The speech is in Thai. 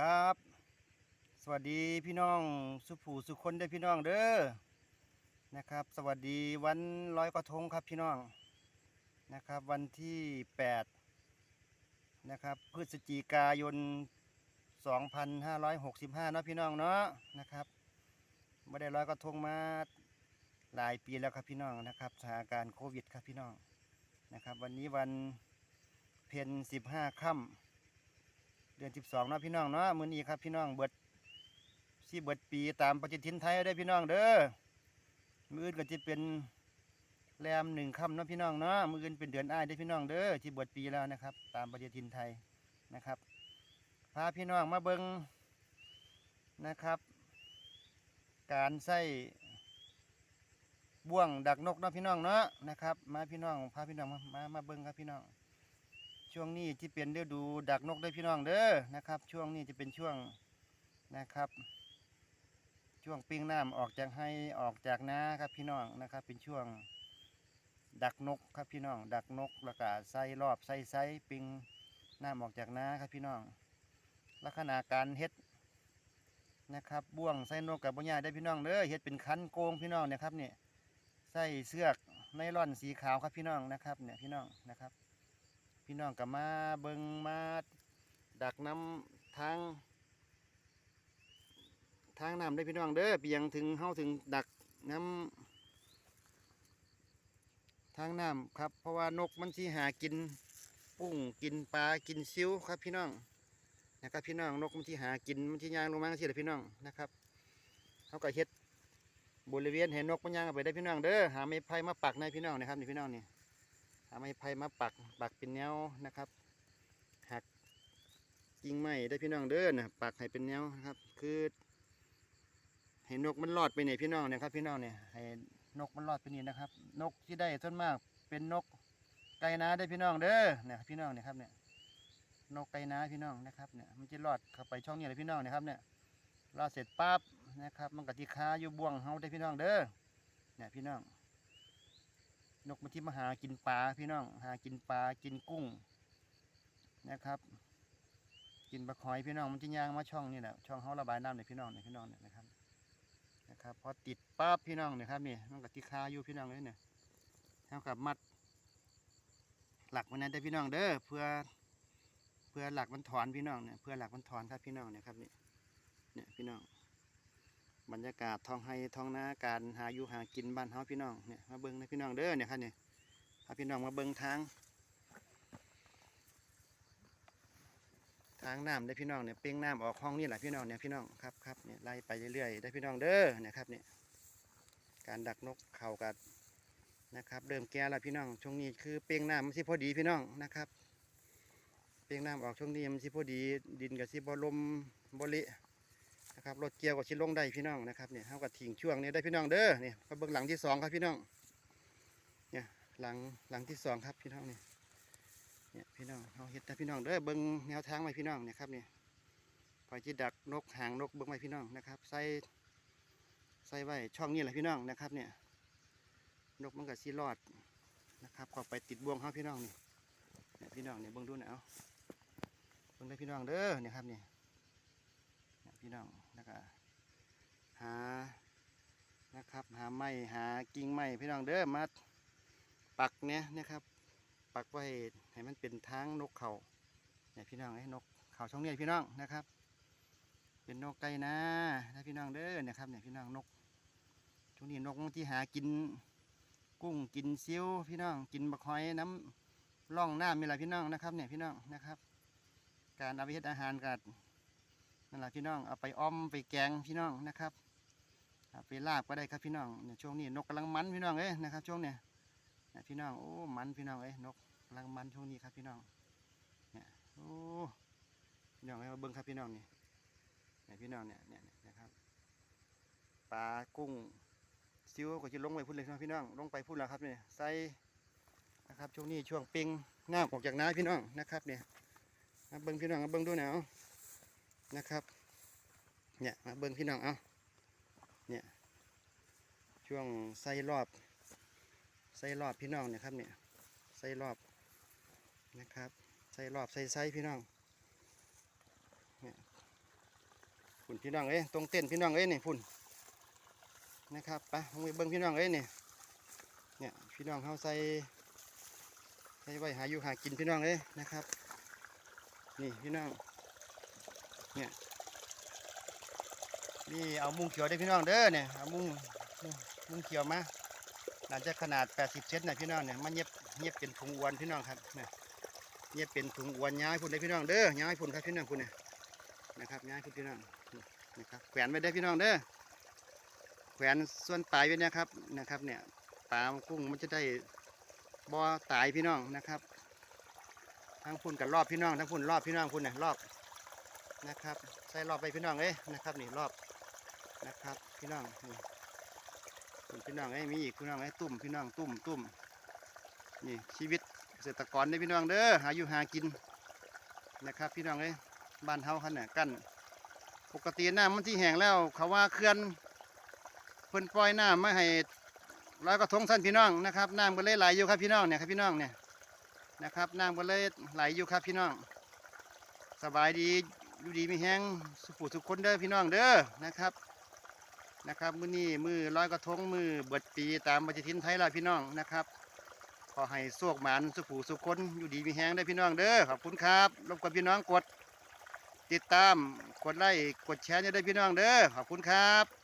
ครับ สวัสดีพี่น้องสุผูสุคนได้พี่น้องเด้อนะครับ สวัสดีวันลอยกระทงครับพี่น้องนะครับ วันที่ 8 นะครับพฤศจิกายน 2565 เนาะพี่น้องเนาะนะครับไม่ได้ลอยกระทงมาหลายปีแล้วครับพี่น้องนะครับสถานการณ์โควิดครับพี่น้องนะครับ วันนี้วันเพ็ญ15 ค่ำ เดือนสิบสองเนาะพี่น้องเนาะมื้อนี้ครับพี่น้องเบิดสิเบิดปีตามปฏิทินไทยได้พี่น้องเด้อมื้ออื่นก็จะเป็นแรมหนึ่งค่ำเนาะพี่น้องเนาะมื้ออื่นเป็นเดือนอ้ายได้พี่น้องเด้อที่เบิดปีแล้วนะครับ ตามปฏิทินไทยนะครับพาพี่น้องมาเบิ่งนะครับ การใส่บ่วงดักนกเนาะพี่น้องเนาะนะครับ มาพี่น้องพาพี่น้องมามาเบิ่งครับพี่น้อง ช่วงนี้ที่เป็นฤดูดักนกได้พี่น้องเด้อนะครับ ช่วงนี้จะเป็นช่วงนะครับ ช่วงปิ้งน้ำออกจากให้ออกจากนาครับพี่น้องนะครับ เป็นช่วงดักนกครับพี่น้อง ดักนกแล้วก็ใส่รอบใส่ไซปิ้งน้ำออกจากนาครับพี่น้อง ลักษณะการเฮ็ดนะครับบ่วงใส่นกกับบุญญาได้พี่น้องเด้อเฮ็ดเป็นคันโกงพี่น้องเนี่ยครับเนี่ยใส่เสือกไนล่อนสีขาวครับพี่น้องนะครับเนี่ยพี่น้องนะครับ พี่น้องกับมาเบิงมาดักน้ำทาง ทางน้ำได้พี่น้องเด้อเปียงถึงเฮาถึงดักน้ำทางน้ำครับ เพราะว่านกมันสิหากินปุ้งกินปลากินซิ้วครับพี่น้องนะครับพี่น้องนกมันที่หากินมันที่ย่างลงมาสิแหละพี่น้องนะครับเขาก็เฮ็ดบริเวณเห็นนกมันย่างไปได้พี่น้องเด้อหาไม้ไผ่มาปักในพี่น้องนะครับนี่พี่น้องนี่ หาไม้ไผ่มาปักปักเป็นแนวนะครับ หักกิ่งไม้ได้พี่น้องเด้อนะปักให้เป็นแนวนะครับ คือให้นกมันรอดไปเนี่ยพี่น้องเนี่ยครับ พี่น้องเนี่ยให้นกมันรอดไปนี่นะครับ นกที่ได้ส่วนมากเป็นนกไก่นาได้พี่น้องเด้อเนี่ยพี่น้องเนี่ยครับเนี่ยนกไก่นาพี่น้องนะครับเนี่ยมันจะรอดเข้าไปช่องนี้เลยพี่น้องนะครับเนี่ยรอดเสร็จปั๊บนะครับ มันก็ที่คาอยู่บ่วงเฮาได้พี่น้องเด้อเนี่ยพี่น้อง นกมันที่มาหากินปลาพี่น้อง หากินปลากินกุ้งนะครับ กินปลาหอยพี่น้องมันจะย่างมาช่องนี่แหละช่องเขาระบายน้ำเนี่ยพี่น้องเนี่ยพี่น้องเนี่ยนะครับนะครับพอติดปั๊บพี่น้องเนี่ยครับนี่มันกับที่คาอยู่พี่น้องเลยเนี่ยเท่ากับมัด หลักมันนั้นได้พี่น้องเด้อเพื่อเพื่อหลักมันถอนพี่น้องเนี่ยเพื่อหลักมันถอนครับพี่น้องเนี่ยครับนี่เนี่ยพี่น้อง บรรยากาศท้องให้ท้องนาการหาอยู่หากินบ้านเฮาพี่น้องเนี่ยมาเบิ้งนะพี่น้องเด้อเนี่ยครับเนี่ยพาพี่น้องมาเบิ้งทาง ทางน้ำได้พี่น้องเนี่ยเป้งน้ำออกห้องนี่แหละพี่น้องเนี่ยพี่น้องครับครับเนี่ยไล่ไปเรื่อยๆได้พี่น้องเด้อเนี่ยครับเนี่ยการดักนกเข่ากัดนะครับเริ่มแก่แล้วพี่น้องช่วงนี้คือเป้งน้ำมันสิพอดีพี่น้องนะครับ เป้งน้ำออกช่วงนี้มันสิพอดีดินกับสิบอลมบเละ นะครับรถเกียวกับชิลงได้พี่น้องนะครับเนี่ยเท่ากับทิ้งช่วงนี้ได้พี่น้องเด้อเนี่ยมาเบิ้องหลังที่สองครับพี่น้องเนี่ยหลังหลังที่สองครับพี่น้องเนี่ยเนี่ยพี่น้องเอาเห็ดนะพี่น้องเด้อเบิ้องแนวทางไว้พี่น้องเนี่ยครับเนี่ยพอยจีดักนกหางนกเบิ้องไว้พี่น้องนะครับ ใส่ใส่ไว้ช่องนี้แหละพี่น้องนะครับเนี่ยนกมันก็ซีรอดนะครับเข้าไปติดบ่วงเขาพี่น้องนี่เนี่ยพี่น้องเนี่ยเบิ้องดูหน่อยเอาเบิ้องได้พี่น้องเด้อเนี่ยครับเนี่ยพี่น้อง แล้วก็หานะครับ หาไม้หากิ่งไม้พี่น้องเด้อมาปักเนี่ยนะครับปักไว้ให้มันเป็นทางนกเขาเนี่ยพี่น้องไอ้นกเขาช่องนี้พี่น้องนะครับ เป็นนกไก่นะนะพี่น้องเด้อนี่ยครับเนี่ยพี่น้องนกช่วงนี้นกที่หากินกุ้งกินซิวพี่น้องกินบักหอยน้ำร่องน้ำมีอะไรพี่น้องนะครับเนี่ยพี่น้องนะครับ การเอาไปเฮ็ดอาหารกับ นั่นแหละพี่น้องเอาไปอ้อมไปแกงพี่น้องนะครับเอาไปลาบก็ได้ครับพี่น้องเนี่ยช่วงนี้นกกำลังมันพี่น้องเอ้ยนะครับ ช่วงเนี้ยพี่น้องโอ้มันพี่น้องเอ้ยนกกำลังมันช่วงนี้ครับพี่น้องเนี่ยโอ้พี่น้องเอ้ยมาเบิ้งครับพี่น้องนี่เนี่ยพี่น้องเนี่ยเนี่ยนะครับปลากุ้งซิวก็จะลงไปพุ่นเลยนะพี่น้องลงไปพุ่นแล้วครับเนี่ยใส่นะครับช่วงนี้ช่วงปิงหน้าออกจากน้าพี่น้องนะครับเนี่ยมาเบิ้งพี่น้องมาเบิ้งดูหนาว นะครับเนี่ยมาเบิ้งพี่น้องเอาเนี่ยช่วงใส่รอบใส่รอบพี่น้องเนี่ยครับเนี่ยใส่รอบนะครับใส่รอบใส่ไซพี่น้องเนี่ยฝุ่นพี่น้องเอ้ยตรงเต้นพี่น้องเอ้ยนี่ฝุ่นนะครับไปลงไปเบิ้งพี่น้องเอ้ยนี่เนี่ยพี่น้องเขาใส่ใส่ไว้หาอยู่หากินพี่น้องเอ้ยนะครับ นี่พี่น้อง เนี่ยนี่เอามุ้งเขียวได้พี่น้องเด้อเนี่ยเอามุ้งมุ้งมุ้งเขียวมาน่าจะขนาด 80เซนนะพี่น้องเนี่ยมันเย็บเย็บเป็นถุงอวนพี่น้องครับเนี่ยเย็บเป็นถุงอวนย้ายพุ่นเลยพี่น้องเด้อย้ายพุ่นครับพี่น้องพุ่นเนี่ยนะครับย้ายพุ่นพี่น้องนะครับแขวนไว้ได้พี่น้องเด้อแขวนส่วนปลายไว้นะครับนะครับเนี่ยปลากุ้งมันจะได้บ่อตายพี่น้องนะครับทั้งพุ่นกับรอบพี่น้องทั้งพุ่นรอบพี่น้องพุ่นเนี่ยรอบ นะครับ ใส่รอบไปพี่น้องเอ้ยนะครับนี่รอบนะครับ พี่น้องนี่พี่น้องเอ้ยมีอีกพี่น้องเอ้ยตุ่มพี่น้องตุ่มตุ่มนี่ชีวิตเกษตรกรเด้พี่น้องเด้อหาอยู่หากินนะครับ พี่น้องเอ้ยบ้านเฮาขันน่ะกั้นปกติน้ำมันที่แห้งแล้ว เขาว่าเขื่อนเพิ่นปล่อยน้ำมาให้ร้อยกระทงสั้นพี่น้องนะครับน้ำก็เลยไหลอยู่ครับพี่น้องเนี่ยครับพี่น้องเนี่ยนะครับน้ำก็เลยไหลอยู่ครับพี่น้อง สบายดี อยู่ดีมีแห้งสุขุสุขคนเด้อพี่น้องเด้อนะครับนะครับมื้อนี้มือร้อยกระทงมือเบิดปีตามปฏิทินไทยละพี่น้องนะครับ ขอให้โชคหมานสุขุสุขคนอยู่ดีมีแห้งได้อพี่น้องเด้อขอบคุณครับรบกวนพี่น้องกด ติดตามกดไลค์กดแชร์ได้พี่น้องเด้อขอบคุณครับ